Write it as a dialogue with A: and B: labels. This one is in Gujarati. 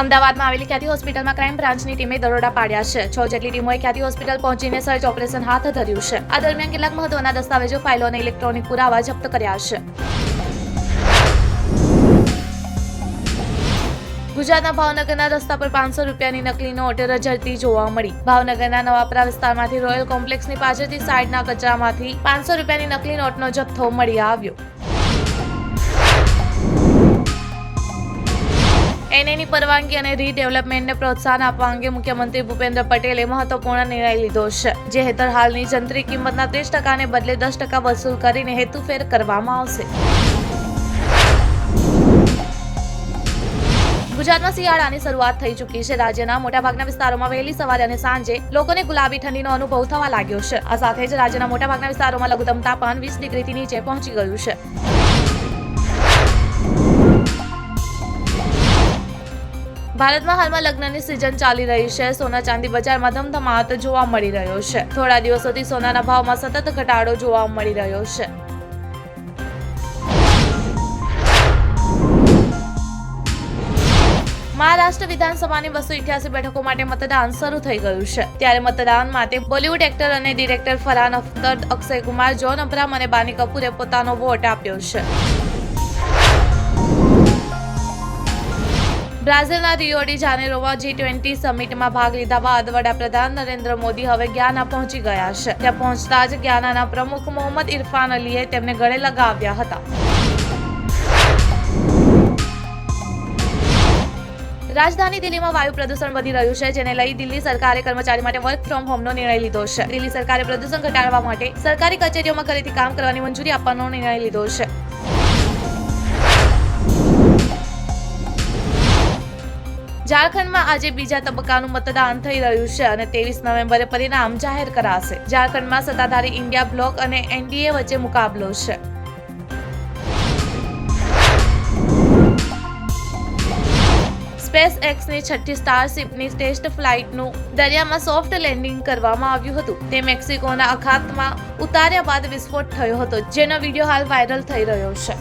A: અમદાવાદમાં આવેલી ખ્યાતિ હોસ્પિટલમાં ક્રાઇમ બ્રાન્ચની ટીમે દરોડા પાડ્યા છે. છ જેટલી ટીમોએ ખ્યાતિ હોસ્પિટલ પહોંચીને સર્ચ ઓપરેશન હાથ ધર્યું છે. આ દરમિયાન કેટલાક મહત્વના દસ્તાવેજો, ફાઇલો અને ઇલેક્ટ્રોનિક પુરાવા જપ્ત કર્યા છે. ગુજરાતના ભાવનગરના રસ્તા પર પાંચસો રૂપિયાની નકલી નોટ રજડતી જોવા મળી. ભાવનગરના નવાપરા વિસ્તારમાંથી રોયલ કોમ્પ્લેક્સની પાછળથી સાઈડના કચરામાંથી પાંચસો રૂપિયાની નકલી નોટનો જથ્થો મળી આવ્યો. એનએની પરવાનગી અને રીડેવલપમેન્ટને પ્રોત્સાહન આપવા અંગે મુખ્યમંત્રી ભૂપેન્દ્ર પટેલે મહત્વપૂર્ણ નિર્ણય લીધો છે. જે હેતર હાલની જંત્રી કિંમતના ત્રીસ ટકાને બદલે દસ ટકા વસૂલ કરીને હેતુફેર કરવામાં આવશે. ગુજરાતમાં શિયાળાની શરૂઆત થઈ ચૂકી છે. રાજ્યના મોટાભાગના વિસ્તારોમાં વહેલી સવારે અને સાંજે લોકોને ગુલાબી ઠંડીનો અનુભવ થવા લાગ્યો છે. આ સાથે જ રાજ્યના મોટાભાગના વિસ્તારોમાં લઘુત્તમ તાપમાન વીસ ડિગ્રીથી નીચે પહોંચી ગયું છે. ભારતમાં હાલમાં લગ્નની સિઝન ચાલી રહી છે. સોના ચાંદી બજારમાં ધમધમાટ જોવા મળી રહ્યો છે. થોડા દિવસોથી સોનાના ભાવમાં સતત ઘટાડો જોવા મળી રહ્યો છે. મહારાષ્ટ્ર વિધાનસભાની બસો ઇઠ્યાસી બેઠકો માટે મતદાન શરૂ થઈ ગયું છે. ત્યારે મતદાન માટે બોલિવૂડ એક્ટર અને director Farhan Akhtar, Akshay Kumar John Abraham અને બાની કપૂરે પોતાનો વોટ આપ્યો છે. બ્રાઝિલના રિયો ડી જાનેરોમાં જી ટ્વેન્ટી સમિટમાં ભાગ લીધા બાદ વડાપ્રધાન નરેન્દ્ર મોદી હવે ગ્યાના પહોંચી ગયા છે. ત્યાં પહોંચતા જ ગ્યાનાના પ્રમુખ મોહમ્મદ ઇરફાન અલીએ તેમને ગળે લગાવ્યા હતા. રાજધાની દિલ્હીમાં વાયુ પ્રદૂષણ વધી રહ્યું છે, જેને લઈ દિલ્હી સરકારે કર્મચારી માટે વર્ક ફ્રોમ હોમનો નિર્ણય લીધો છે. દિલ્હી સરકારે પ્રદૂષણ ઘટાડવા માટે સરકારી કચેરીઓમાં ઘરેથી કામ કરવાની મંજૂરી આપવાનો નિર્ણય લીધો છે. ઝારખંડમાં આજે બીજા તબક્કાનું મતદાન થઈ રહ્યું છે અને ત્રેવીસ નવેમ્બરે પરિણામ જાહેર કરાશે. ઝારખંડમાં સત્તાધારી ઇન્ડિયા બ્લોક અને એનડીએ વચ્ચે મુકાબલો છે. સ્પેસ એક્સની છઠ્ઠી સ્ટારશિપની ટેસ્ટ ફ્લાઇટનું દરિયામાં સોફ્ટ લેન્ડિંગ કરવામાં આવ્યું હતું. તે મેક્સિકોના અખાતમાં ઉતાર્યા બાદ વિસ્ફોટ થયો હતો, જેનો વીડિયો હાલ વાયરલ થઈ રહ્યો છે.